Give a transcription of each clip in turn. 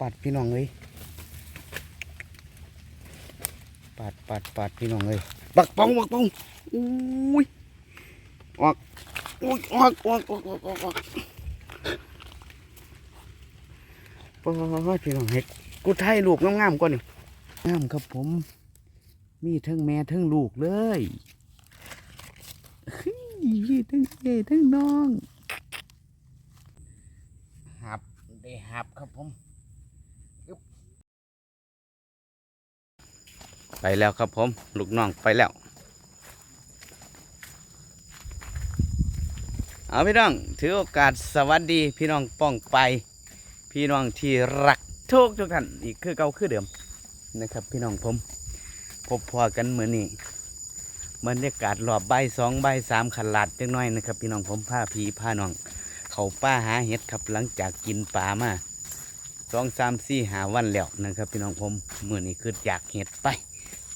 ปัดพี่น้องเลยปัดปัดปัดพี่น้องเลยบักปองบักปองอุ้ยออกอุ้ยออกออกออกออกออกออกปอดพี่น้องเฮ็ดกูไทยลูกงามๆก่อนนี่งามครับผม มีทั้งแม่ทั้งลูกเลยเฮ้ยทั้งเอ๋ทั้งน้องหับได้หับครับผม ไปแล้วครับผม ลูกน้องไปแล้ว เอาพี่น้อง ถือโอกาสสวัสดีพี่น้องป้องไป พี่น้องที่รักทุกทุกท่านอีกคือเก่าคือเดิมนะครับ พี่น้องผมพบพอกันเหมือนนี้บรรยากาศรอบใบสองใบสามขันลาดจังน้อยนะครับ พี่น้องผมผ้าพีผ้าน้อง เขาป้าหาเห็ดครับหลังจากกินปลามาสองสามสี่หาวันแล้วนะครับ พี่น้องผมเมื่อนี้คืออยากเห็ดไป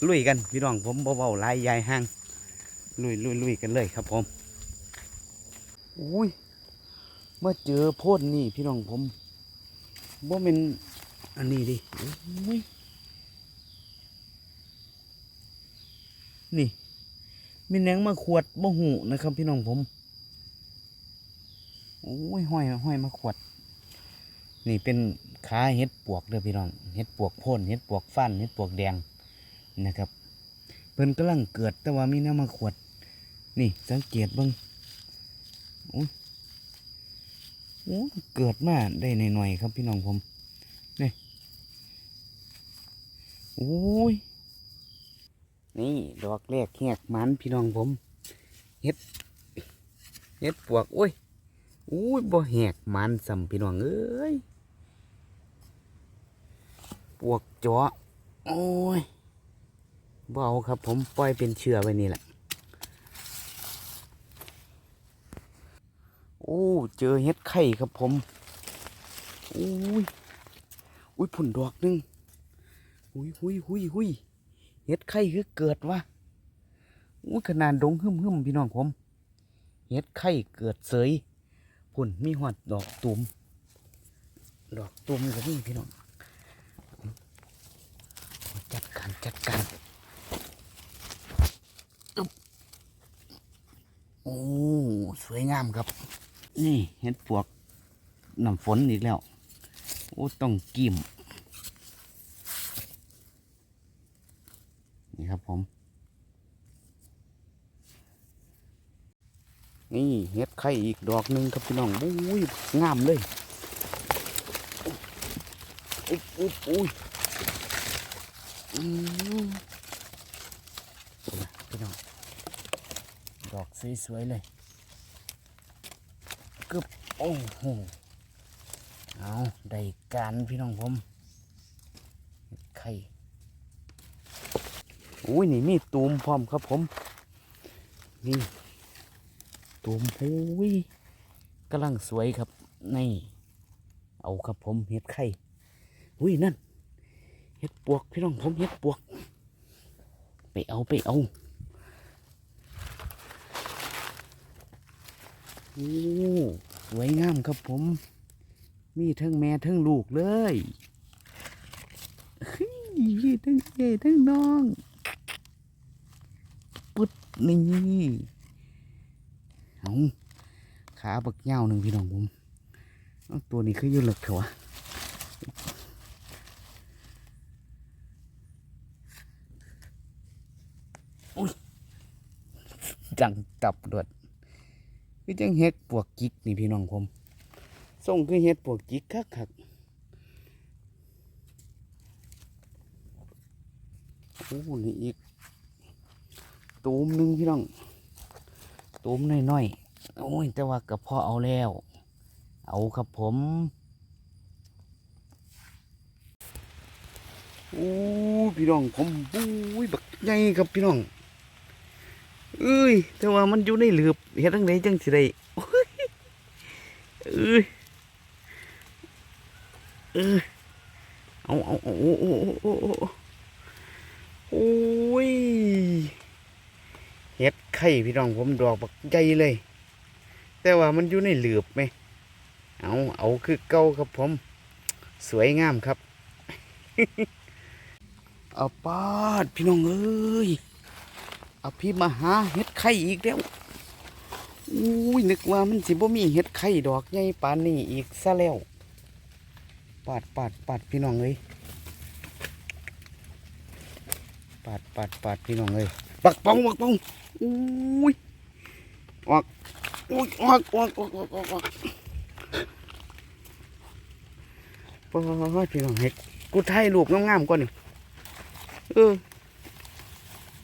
ลุยกันพี่น้องผมเบาๆลายยายห้างลุยลุยลุยกันเลยครับผมอุ้ยเมื่อเจอโพดนี่พี่น้องผมว่าเป็นอันนี้ดิอุ้ยนี่มีแหนงมาขวดบ่หูนะครับพี่น้องผมโอ้ยห้อยห้อยมาขวด นี่เป็นขาเห็ดปวกเด้อพี่น้องเห็ดปวกพ่นเห็ดปวกฟันเห็ดปวกแดง นะครับ เพิ่นกำลังเกิดแต่ว่ามีน้ำมาขวด นี่สังเกตบ้างโอ้โอ้เกิดมาได้หน่อยๆครับพี่น้องผมนี่โอ้ยนี่ดอกแรกแหกมันพี่น้องผมเห็ดเห็ดปวกโอ้ยโอ้ยบ่แหกมันสัมพี่น้องเอ้ยปวกจาะโอ้ย เบเอาครับ ผมปล่อยเป็นเชื้อไว้นี่แหละ โอ้ เจอเห็ดไข่ครับผมอุ้ยอุ้ยผุ่นดอกหนึงหุยหุยหุยหุยเห็ดไข่คือเกิดวะอุ้ยขนาดดงหึมหึมพี่น้องผมเห็ดไข่เกิดเสยพุ่นมีหอดดอกตุ่มดอกตุ่มก็มีพี่น้องจัดการจัดการอึ๊บ โอ้สวยงามครับ นี่เห็ดปวกน้ำฝนอีกแล้ว โอ้ต้องกิ่มนี่ครับผม นี่เห็ดไข่อีกดอกหนึ่งครับพี่น้องอุ้ยงามเลยอุ๊บอุ๊บอุ้ยอืมพี่น้อง ดอกสวยๆเลยกึบโอ้โหเอาได้การพี่น้องผมเห็ดไข่อุ้ยนี่มีตูมพร้อมครับผมนี่ตูมหูยกำลังสวยครับนี่เอาครับผมเห็ดไข่อุ้ยนั่นเห็ดปวกพี่น้องผมเห็ดปวก ไปเอาไปเอา โอ้สวยงามครับผม มีทั้งแม่ทั้งลูกเลยเฮ้ยทั้งเอ๋ทั้งน้อง ปุ๊ดนี่เอาขาบักเงาหนึ่งพี่น้องผมตัวนี้คือยืนหลักเถอะวะอุ้ยจังตับดวด คือจังเฮ็ดปวกจิกนี่พี่น้องผมส่งคือเฮ็ดปวกจิกคักคักโอ้นี่อีกตูมหนึ่งพี่น้องตูมน้อยๆโอ้ย แต่ว่ากระเพาะเอาแล้ว เอาครับผมโอ้พี่น้องผมโอ้ยบักใหญ่ครับพี่น้อง เอ้ยแต่ว่ามันอยู่ในหลืบเฮ็ดจังไดจังสิได้โอ้ยเอ้ยเออเอาเอาเอาโอ้โอ้โอ้โอ้ยเฮ็ดไข่พี่น้องผมดอกบักใหญ่เลย แต่ว่ามันอยู่ในหลืบไหมเอาเอาคือเก่าครับผม สวยงามครับเอาปาดพี่น้องเอ้ย อาพี่มาหาเห็ดไข่อีกแล้วอุ้ยนึกว่ามันสิบ่มีเห็ดไข่ดอกใหญ่ปานนี้อีกซะแล้ว ปาดปาดปาดพี่น้องเอ้ยปาดปาดปาดพี่น้องเอ้ยปักปองปักปองอุ้ยออกอุ้ยออกออกออกออกออกออกปาดพี่น้องเฮ็ดกูถ่ายรูปงามๆก่อนนี่เออ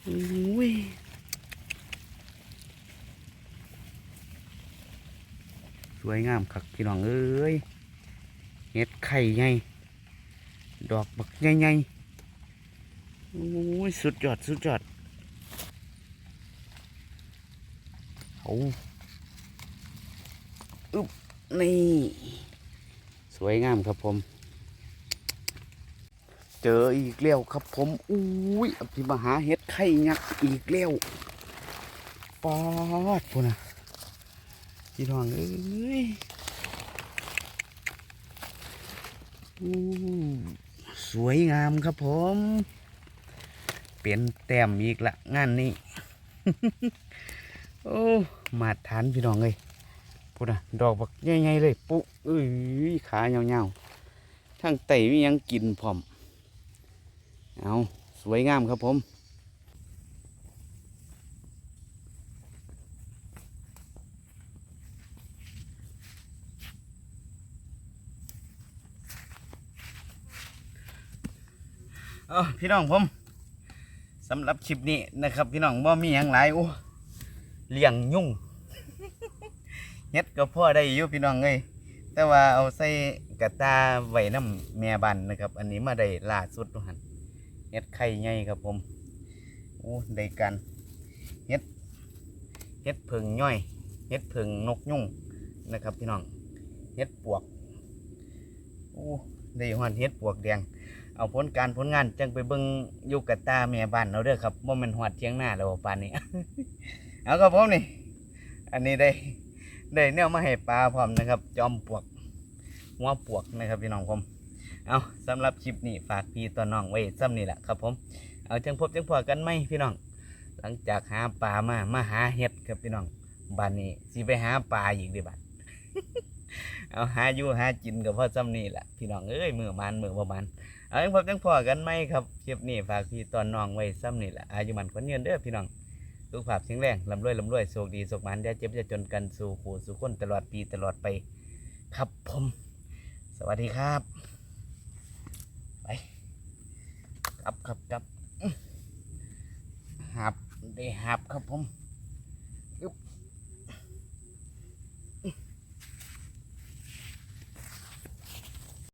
อุ้ยสวยงามคักพี่น้องเอ้ยเฮ็ดไข่ใหญ่ดอกบักใหญ่ๆโอ้ยสุดยอดสุดยอดเอาอึบนี่ สวยงามครับผม เจออีกแล้วครับผมอุ้ยอภิมหาเห็ดไข่ยักษ์อีกแล้วปอดพูนะพี่น้องเอ้ยสวยงามครับผม เปลี่ยนแต้มอีกละงานนี้ โอ้มาทานพี่น้องเลยพูดนะดอกบักใหญ่ๆเลย ปุ๊เอ้ยขายาวๆทั้งไตมียังกินพร้อม เอาสวยงามครับผมเออพี่น้องผมสำหรับคลิปนี้นะครับ พี่น้องบ่มีอย่างหลายโอ้เลี้ยงยุ่งเฮ็ดก็พ่อได้อยู่พี่น้องเอ้ยแต่ว่าเอาใส่กระตาไว้น้ำแม่บันนะครับ อันนี้มาได้ล่าสุดทุกหัน เฮ็ดไข่ใหญ่ครับผมโอ้ได้กันเฮ็ดเฮ็ดผึ่งย่อยเฮ็ดผึ่งนกยุ่งนะครับพี่น้องเฮ็ดปวกโอ้ได้หอนเฮ็ดปวกแดงเอาผลการผลงานจังไปเบิ่งอยุกกะตาแม่บ้านเราเด้อครับว่ามันหอดเทียงหน้าแล้วปานนี้ เอาครับผมนี่ อันนี้ได้ได้แนวมาให้ปลาพร้อมนะครับ จอมปวกหัวปวกนะครับพี่น้องผม เอาสำหรับคลิปนี้ฝากพี่ตัวน้องไว้ซ้ำนี่แหละครับผม เอาจังพบจังพอกันไหมพี่น้อง หลังจากหาปลามา มาหาเห็ดครับพี่น้องบ้านนี้สิไปหาปลาอีกเดีบัดเอาหาอยู่หากินกับพ่อซ้ำนี่แหละพี่น้องเอ้ยมือมันมือประมาณเอาจังพบจังพอกันไหมครับคลิปนี้ฝากพี่ตอนน้องไว้ซ้ำนี่แหละอายุมันคนเงินเด้อพี่น้องสุขภาพแข็งแรงลำรวยลำรวยโชคดีสุขมันอย่าเจ็บอย่าจนกันสู่ขู่สู่คนตลอดปีตลอดไป ครับผม สวัสดีครับไป กลับครับกลับอื้อหับได้หับครับผมอึ๊บ